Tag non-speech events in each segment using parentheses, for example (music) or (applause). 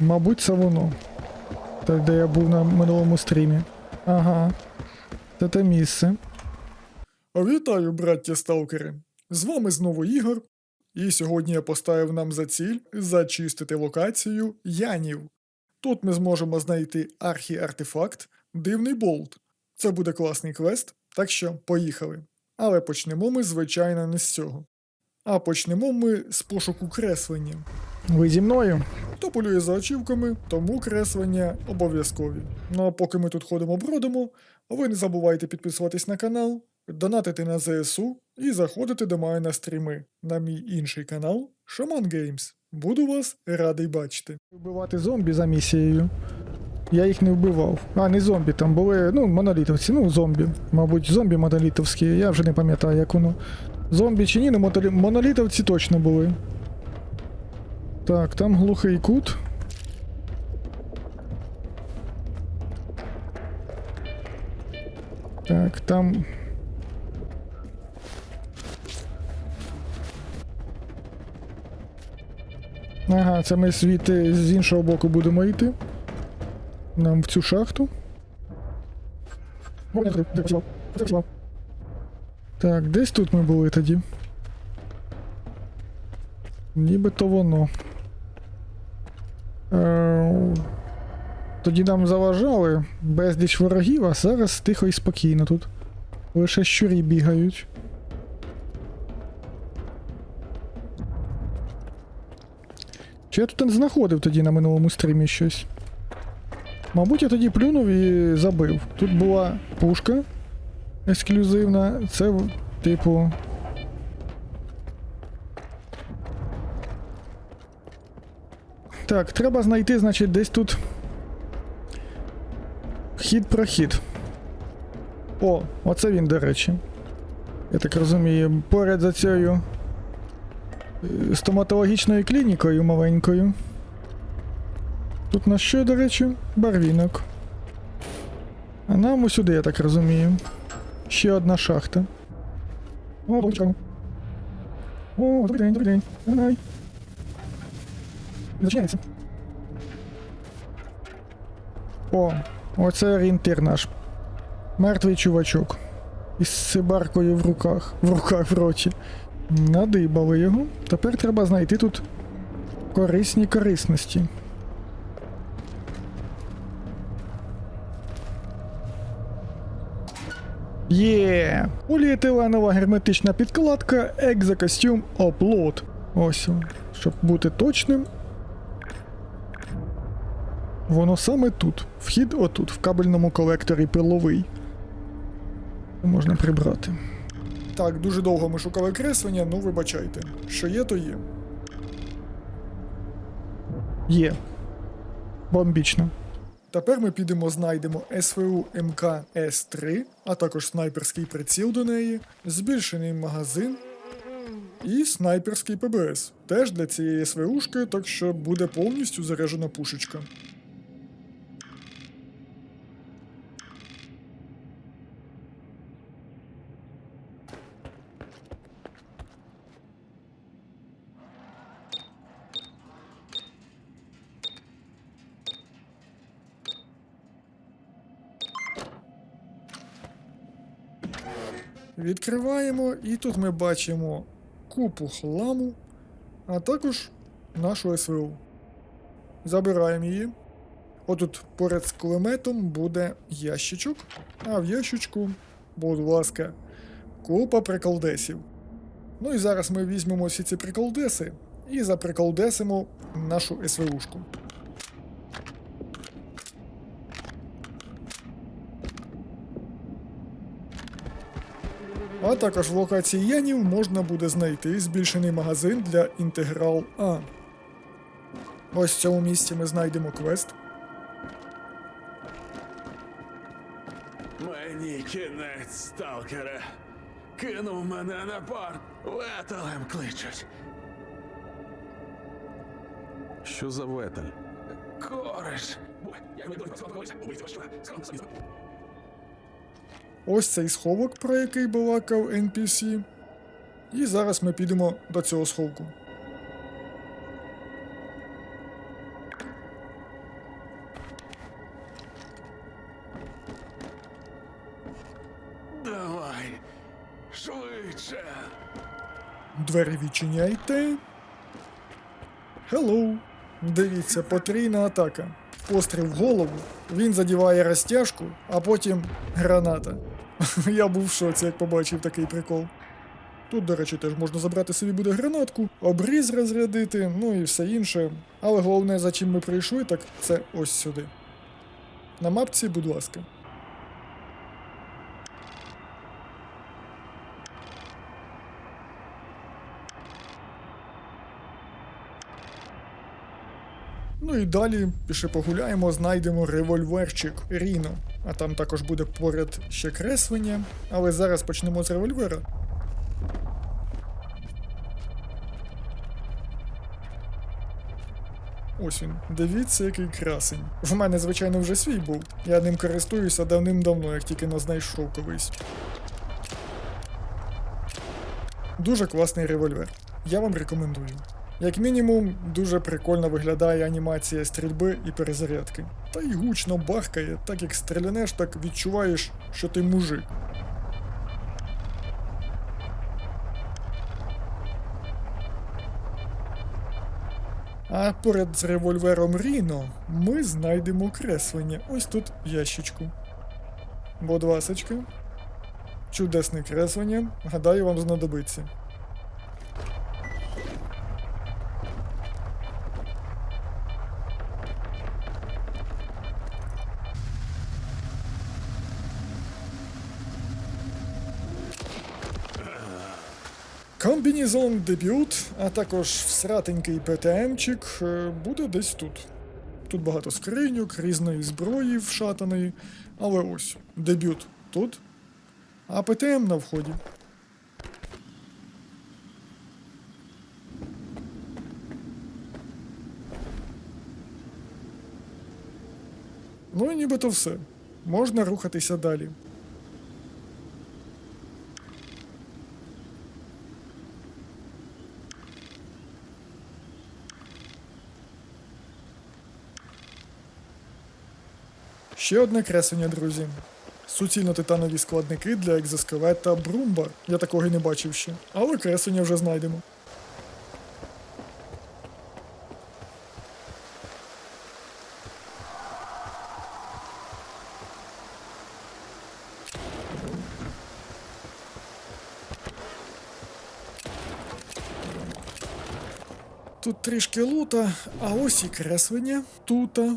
Мабуть, це воно. Те, де я був на минулому стрімі. Ага. Це те місце. Вітаю, браття сталкери! З вами знову Ігор, і сьогодні я поставив нам за ціль зачистити локацію Янів. Тут ми зможемо знайти архі-артефакт Дивний болт. Це буде класний квест, так що поїхали. Але почнемо ми, звичайно, не з цього. А почнемо ми з пошуку креслення. Ви зі мною? Хто полює за очівками, тому креслення обов'язкові. Ну а поки ми тут ходимо бродимо, ви не забувайте підписуватись на канал, донатити на ЗСУ і заходити до мене на стріми на мій інший канал Шаман Геймс. Буду вас радий бачити. Вбивати зомбі за місією. Я їх не вбивав. А, не зомбі, там були, ну, монолітовці, ну, зомбі. Мабуть, зомбі монолітовські, я вже не пам'ятаю, як воно. Зомбі чи ні, ну монолітовці точно були. Так, там глухий кут. Так, там. Ага, це ми звідти з іншого боку будемо йти. Нам в цю шахту. Так, десь тут ми були тоді. Нібито воно. Е, Тоді нам заважали безліч ворогів, а зараз тихо і спокійно тут. Лише щурі бігають. Чи я тут знаходив тоді на минулому стрімі щось? Мабуть, я тоді плюнув і забив. Тут була пушка ексклюзивна, це, типу. Так, треба знайти, значить, десь тут. Хід-прохід. О, оце він, до речі. Я так розумію, поряд за цією е, стоматологічною клінікою маленькою. Тут на що, до речі, барвінок. А нам усюди, я так розумію. Ще одна шахта. О, бочка. О, добрий день, добрий день. Ай. Зачиняється. О, оце орієнтир наш. Мертвий чувачок. Із сибаркою в руках. В руках в роті. Надибали його. Тепер треба знайти тут корисні корисності. Є! Поліетиленова герметична підкладка, екзокостюм Оплот. Ось, щоб бути точним. Воно саме тут. Вхід отут, в кабельному колекторі пиловий. Можна прибрати. Так, дуже довго ми шукали креслення, ну вибачайте. Що є, то є. Є. Бомбічно. Тепер ми підемо знайдемо СВУ МК С3, а також снайперський приціл до неї, збільшений магазин і снайперський ПБС. Теж для цієї СВУшки, так що буде повністю заряджена пушечка. Відкриваємо, і тут ми бачимо купу хламу, а також нашу СВУ. Забираємо її. Отут поряд з кулеметом буде ящичок, а в ящичку, будь ласка, купа приколдесів. Ну і зараз ми візьмемо всі ці приколдеси і заприколдесимо нашу СВУшку. А також в локації Янів можна буде знайти збільшений магазин для інтеграл А. Ось в цьому місці ми знайдемо квест. Мені кінець, сталкере. Кинув мене на борт. Ветелем кличуть. Що за ветель? Кореш. Ось цей сховок, про який балакав NPC. І зараз ми підемо до цього сховку. Давай швидше. Двері відчиняйте. Хеллоу. Дивіться, потрійна атака. Постріл в голову. Він задіває розтяжку, а потім граната. (laughs) Я був в шоці, як побачив такий прикол. Тут, до речі, теж можна забрати собі буде гранатку, обріз розрядити, ну і все інше. Але головне, за чим ми прийшли, так це ось сюди. На мапці, будь ласка. Ну і далі пішли погуляємо, знайдемо револьверчик Ріно. А там також буде поряд ще креслення. Але зараз почнемо з револьвера. Ось він. Дивіться, який красень. В мене, звичайно, вже свій був. Я ним користуюся давним-давно, як тільки нас знайшов колись. Дуже класний револьвер. Я вам рекомендую. Як мінімум, дуже прикольно виглядає анімація стрільби і перезарядки. Та й гучно бахкає, так як стрілянеш, так відчуваєш, що ти мужик. А поряд з револьвером Ріно ми знайдемо креслення. Ось тут ящичку. Будь ласочка. Чудесне креслення. Гадаю, вам знадобиться. Комбінізон дебют, а також всратенький ПТМчик е, буде десь тут. Тут багато скриньок, різної зброї вшатаної, але ось дебют тут, а ПТМ на вході. Ну і нібито все. Можна рухатися далі. Ще одне креслення, друзі. Суцільно титанові складники для екзоскелета Брумба. Я такого й не бачив ще. Але креслення вже знайдемо. Тут трішки лута, а ось і креслення. Тута.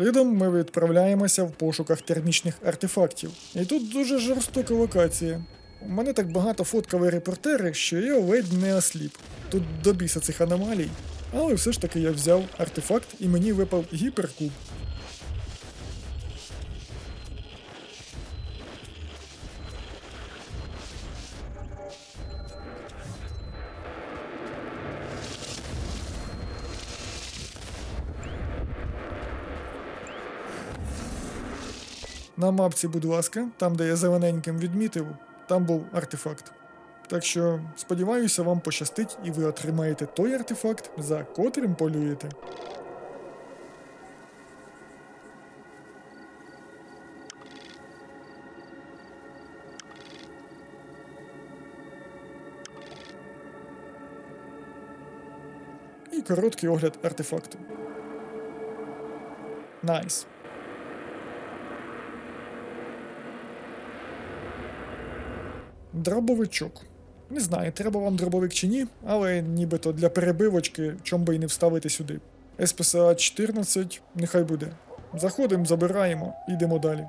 Слідом ми відправляємося в пошуках термічних артефактів. І тут дуже жорстока локація. У мене так багато фоткали репортери, що я ледь не осліп. Тут до біса цих аномалій. Але все ж таки я взяв артефакт і мені випав гіперкуб. На мапці, будь ласка, там, де я зелененьким відмітив, там був артефакт. Так що, сподіваюся, вам пощастить і ви отримаєте той артефакт, за котрим полюєте. І короткий огляд артефакту. Найс. Дробовичок. Не знаю, треба вам дробовик чи ні, але нібито для перебивочки, чом би і не вставити сюди. СПСА 14, нехай буде. Заходимо, забираємо, йдемо далі.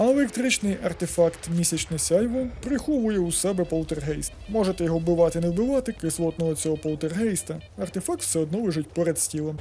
А електричний артефакт місячне сяйво приховує у себе полтергейст. Можете його вбивати, не вбивати, кислотного цього полтергейста. Артефакт все одно лежить поряд з тілом.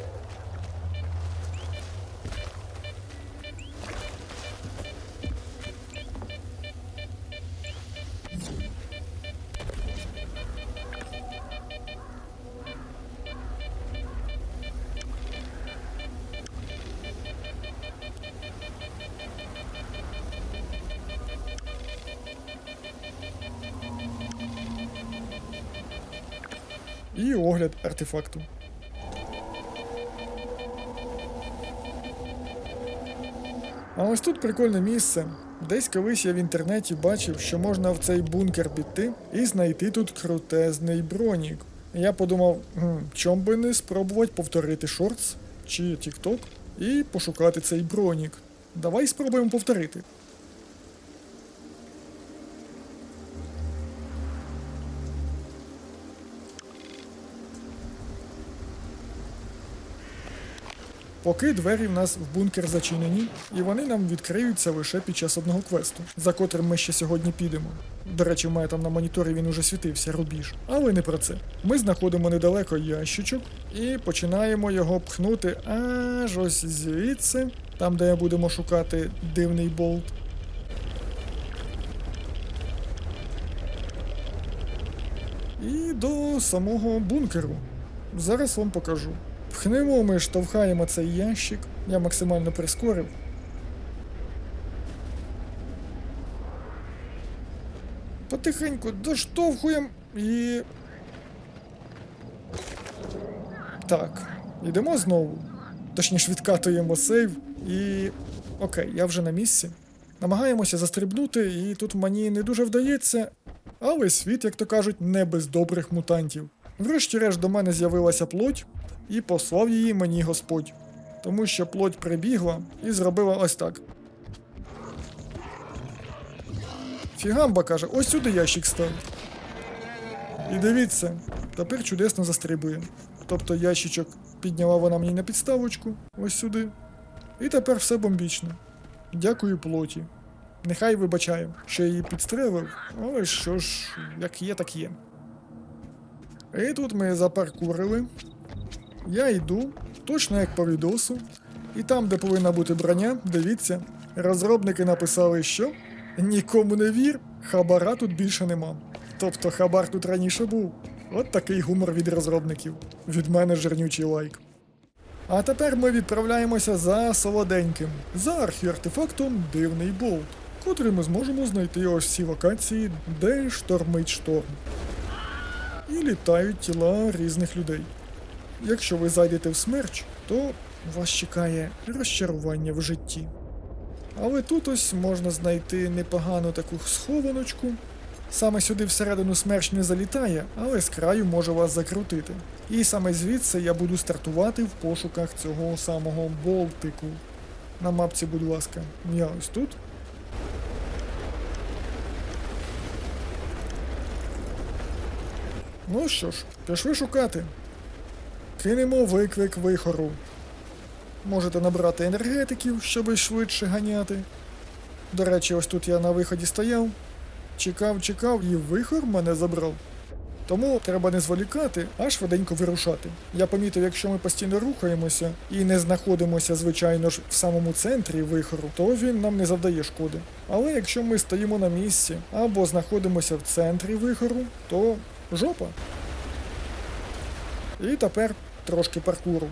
І огляд артефакту. А ось тут прикольне місце. Десь колись я в інтернеті бачив, що можна в цей бункер піти і знайти тут крутезний бронік. Я подумав, чом би не спробувати повторити шортс чи TikTok і пошукати цей бронік. Давай спробуємо повторити. Поки двері в нас в бункер зачинені, і вони нам відкриються лише під час одного квесту, за котрим ми ще сьогодні підемо. До речі, у мене там на моніторі він уже світився рубіж. Але не про це. Ми знаходимо недалеко ящичок і починаємо його пхнути аж ось звідси, там де будемо шукати дивний болт. І до самого бункеру. Зараз вам покажу. Пхнемо, ми штовхаємо цей ящик. Я максимально прискорив. Потихеньку доштовхуємо і. Так, йдемо знову. Точніше, відкатуємо сейв і. Окей, я вже на місці. Намагаємося застрибнути, і тут мені не дуже вдається. Але світ, як то кажуть, не без добрих мутантів. Врешті-решт до мене з'явилася плоть, і послав її мені Господь. Тому що плоть прибігла і зробила ось так. Фігамба каже, ось сюди ящик став. І дивіться, тепер чудесно застрибує. Тобто ящичок підняла вона мені на підставочку, ось сюди. І тепер все бомбічно. Дякую плоті. Нехай вибачає, що я її підстрелив, але що ж, як є, так є. І тут ми запаркурили. Я йду, точно як по відосу. І там, де повинна бути броня, дивіться, розробники написали, що нікому не вір, хабара тут більше нема. Тобто хабар тут раніше був. От такий гумор від розробників. Від мене жирнючий лайк. А тепер ми відправляємося за солоденьким, за архіартефактом Дивний Болт, котрий ми зможемо знайти ось ці локації, де штормить шторм. І літають тіла різних людей. Якщо ви зайдете в смерч, то вас чекає розчарування в житті. Але тут ось можна знайти непогану таку схованочку. Саме сюди всередину смерч не залітає, але з краю може вас закрутити. І саме звідси я буду стартувати в пошуках цього самого болтику. На мапці, будь ласка, я ось тут. Ну що ж, пішли шукати. Кинемо виклик вихору. Можете набрати енергетиків, щоб швидше ганяти. До речі, ось тут я на виході стояв, чекав, чекав, і вихор мене забрав. Тому треба не зволікати, а швиденько вирушати. Я помітив, якщо ми постійно рухаємося і не знаходимося, звичайно ж, в самому центрі вихору, то він нам не завдає шкоди. Але якщо ми стоїмо на місці або знаходимося в центрі вихору, то жопа. І тепер трошки паркуру.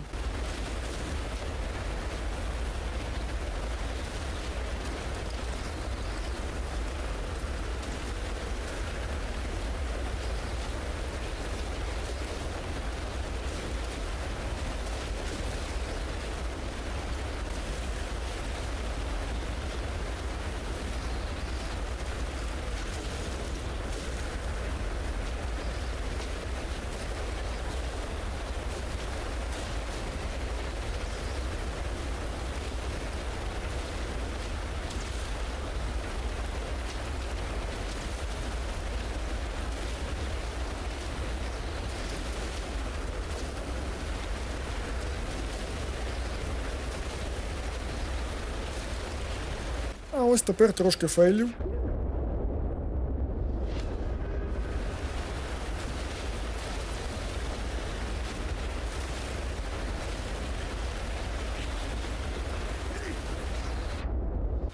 Ось тепер трошки фейлів.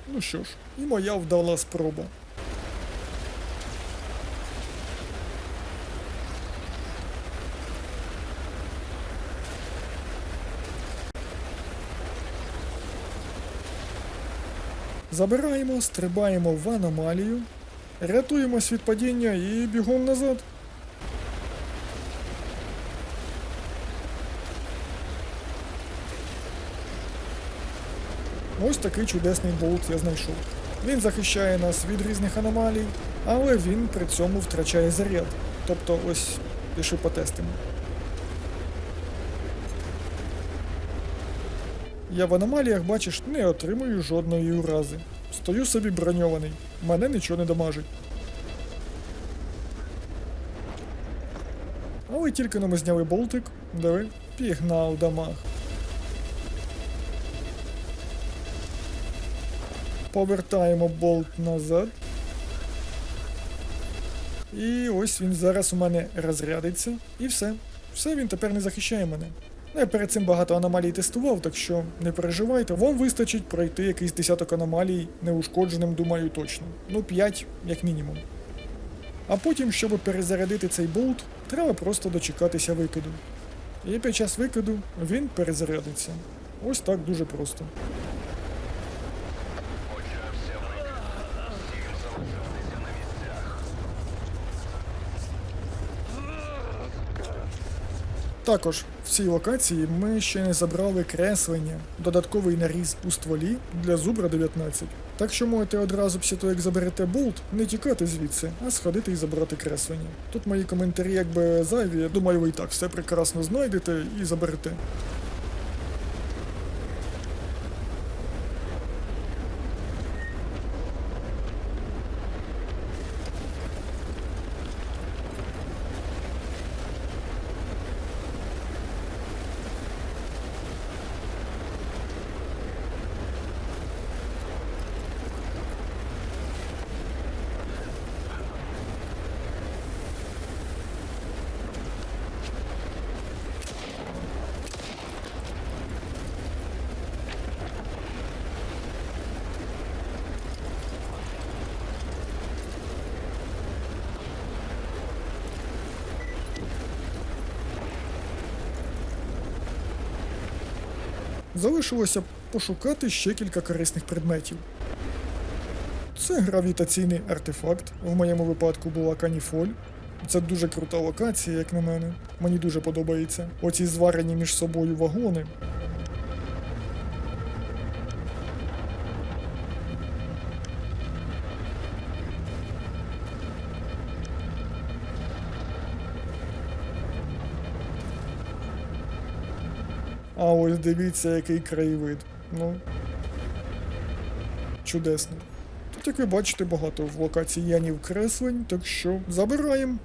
Ну що ж, і моя вдала спроба. Забираємо, стрибаємо в аномалію, рятуємось від падіння і бігом назад. Ось такий чудесний болт я знайшов. Він захищає нас від різних аномалій, але він при цьому втрачає заряд. Тобто ось пішли потестимо. Я в аномаліях, бачиш, не отримую жодної урази. Стою собі броньований, мене нічого не дамажить. Але тільки но ми зняли болтик, диви, пігнав дамаг. Повертаємо болт назад. І ось він зараз у мене розрядиться. І все. Все, він тепер не захищає мене. Ну, Я перед цим багато аномалій тестував, так що не переживайте, вам вистачить пройти якийсь десяток аномалій неушкодженим, думаю, точно. Ну, 5 як мінімум. А потім, щоб перезарядити цей болт, треба просто дочекатися викиду. І під час викиду він перезарядиться. Ось так дуже просто. Також в цій локації ми ще не забрали креслення, додатковий наріз у стволі для зубра 19. Так що можете одразу після того, як заберете болт, не тікати звідси, а сходити і забрати креслення. Тут мої коментарі якби зайві, я думаю, ви і так все прекрасно знайдете і заберете. Залишилося пошукати ще кілька корисних предметів. Це гравітаційний артефакт. В моєму випадку була каніфоль. Це дуже крута локація, як на мене. Мені дуже подобається. Оці зварені між собою вагони. Ось дивіться, який краєвид. Ну. Чудесно. Тут, як ви бачите, багато в локації янів креслень, так що забираємо.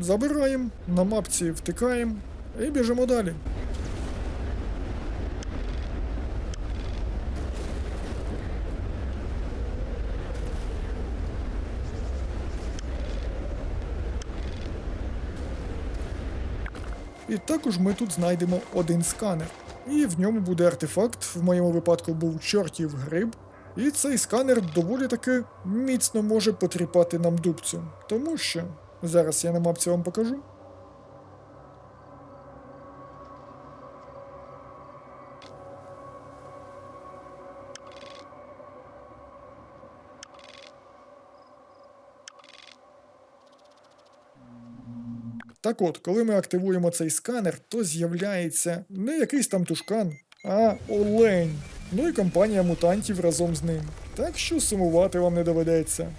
Забираємо, на мапці втикаємо і біжимо далі. І також ми тут знайдемо один сканер. І в ньому буде артефакт, в моєму випадку був чортів гриб. І цей сканер доволі таки міцно може потріпати нам дубцю. Тому що зараз я на мапці вам покажу. Так от, коли ми активуємо цей сканер, то з'являється не якийсь там тушкан, а олень. Ну і компанія мутантів разом з ним. Так що сумувати вам не доведеться.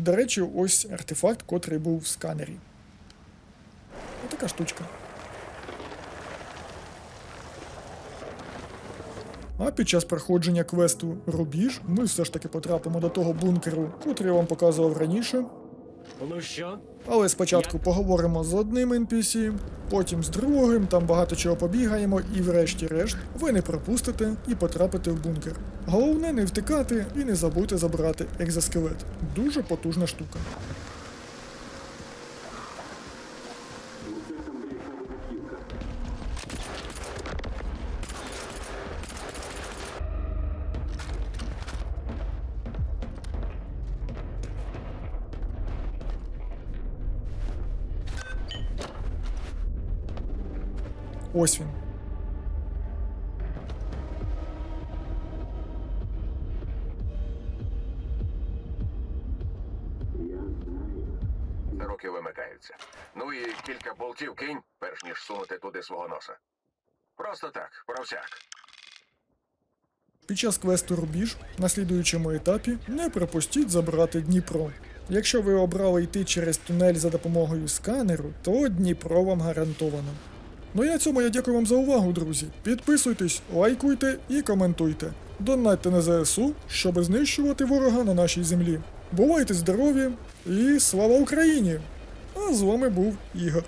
До речі, ось артефакт, котрий був в сканері. Отака штучка. А під час проходження квесту Рубіж ми все ж таки потрапимо до того бункеру, котрий я вам показував раніше. Ну що? Але спочатку поговоримо з одним NPC, потім з другим, там багато чого побігаємо, і врешті-решт ви не пропустите і потрапите в бункер. Головне не втикати і не забудьте забрати екзоскелет. Дуже потужна штука. Ось він. Руки вимикаються. Ну і кілька болтів кинь, перш ніж сунути туди свого носа. Просто так, про всяк. Під час квесту Рубіж на слідуючому етапі не пропустіть забрати Дніпро. Якщо ви обрали йти через тунель за допомогою сканеру, то Дніпро вам гарантовано. Ну і на цьому я дякую вам за увагу, друзі. Підписуйтесь, лайкуйте і коментуйте. Донатьте на ЗСУ, щоб знищувати ворога на нашій землі. Бувайте здорові і слава Україні! А з вами був Ігор.